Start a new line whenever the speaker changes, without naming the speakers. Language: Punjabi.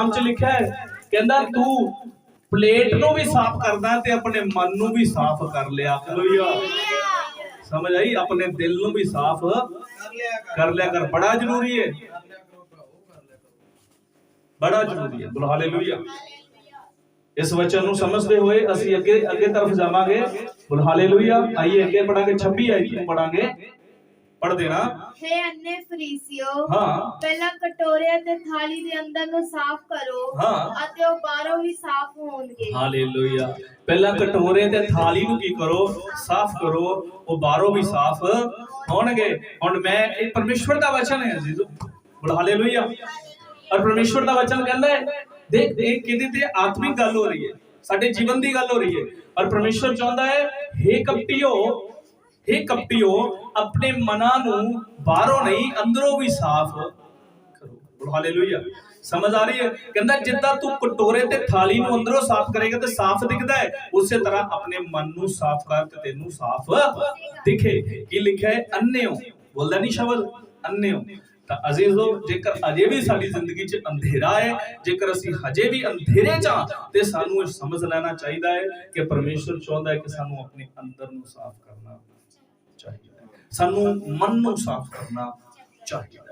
ਕਲਾਮ 'ਚ ਲਿਖਿਆ ਹੈ। ਕਹਿੰਦਾ ਤੂੰ ਪਲੇਟ ਨੂੰ ਵੀ ਸਾਫ਼ ਕਰਦਾ ਤੇ ਆਪਣੇ ਮਨ ਨੂੰ ਵੀ ਸਾਫ਼ ਕਰ ਲਿਆ ਹਾਲੇਲੂਇਆ। ਸਮਝ ਆਈ? ਆਪਣੇ ਦਿਲ ਨੂੰ ਵੀ ਸਾਫ਼ ਕਰ ਲਿਆ ਕਰ। ਬੜਾ ਜ਼ਰੂਰੀ ਹੈ। ਬੜਾ ਜ਼ਰੂਰੀ ਹੈ। ਬੋਲ ਹਾਲੇਲੂਇਆ। ਇਸ ਵਚਨ ਨੂੰ ਸਮਝਦੇ ਹੋਏ ਅਸੀਂ ਅੱਗੇ ਅੱਗੇ ਤਰਫ ਜਾਵਾਂਗੇ। ਬੋਲ ਹਾਲੇਲੂਇਆ। ਆइए ਅੱਗੇ ਪੜਾਂਗੇ। 26 ਆਇਤ ਨੂੰ ਪੜਾਂਗੇ। ਪੜ ਦੇਣਾ।
ਹੈ ਅੰਨੇ ਫਰੀਸੀਓ
ਹਾਂ।
ਪਹਿਲਾਂ ਕਟੋਰੇ ਅਤੇ ਥਾਲੀ ਦੇ ਅੰਦਰ ਨੂੰ ਸਾਫ਼ ਕਰੋ
ਹਾਂ।
ਅਤੇ ਉਹ ਬਾਹਰੋਂ ਵੀ ਸਾਫ਼ ਹੋਣਗੇ।
ਹਾਲੇਲੂਇਆ। ਪਹਿਲਾਂ ਕਟੋਰੇ ਤੇ ਥਾਲੀ ਨੂੰ ਕੀ ਕਰੋ? ਸਾਫ਼ ਕਰੋ। ਉਹ ਬਾਹਰੋਂ ਵੀ ਸਾਫ਼ ਹੋਣਗੇ। ਹੁਣ ਮੈਂ ਇਹ ਪਰਮੇਸ਼ਵਰ ਦਾ ਵਚਨ ਹੈ ਅਜ਼ੀਜ਼ੋ ਬੋਲ ਹਾਲੇਲੂਇਆ। ਔਰ ਪਰਮੇਸ਼ਵਰ ਦਾ ਵਚਨ ਕਹਿੰਦਾ ਹੈ ਦੇਖ ਇਹ ਕਿਹਦੇ ਤੇ ਆਤਮਿਕ ਗੱਲ ਹੋ ਰਹੀ ਹੈ? ਸਾਡੇ ਜੀਵਨ ਦੀ ਗੱਲ ਹੋ ਰਹੀ ਹੈ। ਔਰ ਪਰਮੇਸ਼ਵਰ ਚਾਹੁੰਦਾ ਹੈ ਹੇ ਕਪਟਿਓ ਹੇ ਕਪਟਿਓ ਆਪਣੇ ਮਨਾਂ ਨੂੰ ਬਾਹਰੋਂ ਨਹੀਂ, ਅੰਦਰੋਂ ਵੀ ਸਾਫ਼ ਕਰੋ। ਹਾਲੇਲੂਇਆ। ਸਮਝ ਆ ਰਹੀ ਹੈ? ਕਹਿੰਦਾ, ਜਿੱਦਾਂ ਤੂੰ ਕਟੋਰੇ ਤੇ ਥਾਲੀ ਨੂੰ ਅੰਦਰੋਂ ਸਾਫ਼ ਕਰੇਗਾ ਤੇ ਸਾਫ਼ ਦਿਖਦਾ ਹੈ, ਉਸੇ ਤਰ੍ਹਾਂ ਆਪਣੇ ਮਨ ਨੂੰ ਸਾਫ਼ ਕਰ ਤੇ ਤੈਨੂੰ ਸਾਫ਼ ਦਿਖੇ। ਕੀ ਲਿਖਿਆ ਹੈ? ਅੰਨਿਓ। ਬੋਲਦਾ ਨਹੀਂ ਸ਼ਬਦ? ਅੰਨਿਓ। ਤਾਂ ਅਜ਼ੀਜ਼ੋ ਜੇਕਰ ਅਜੇ ਵੀ ਸਾਡੀ ਜ਼ਿੰਦਗੀ 'ਚ ਅੰਧੇਰਾ ਹੈ, ਜੇਕਰ ਅਸੀਂ ਹਜੇ ਵੀ ਅੰਧੇਰੇ 'ਚ ਹਾਂ, ਤੇ ਸਾਨੂੰ ਇਹ ਸਮਝ ਲੈਣਾ ਚਾਹੀਦਾ ਹੈ ਕਿ ਪਰਮੇਸ਼ਰ ਚਾਹੁੰਦਾ ਹੈ ਕਿ ਸਾਨੂੰ ਆਪਣੇ ਅੰਦਰ ਨੂੰ ਸਾਫ਼ ਕਰਨਾ ਸਾਨੂੰ ਮਨ ਨੂੰ ਸਾਫ਼ ਕਰਨਾ ਚਾਹੀਦਾ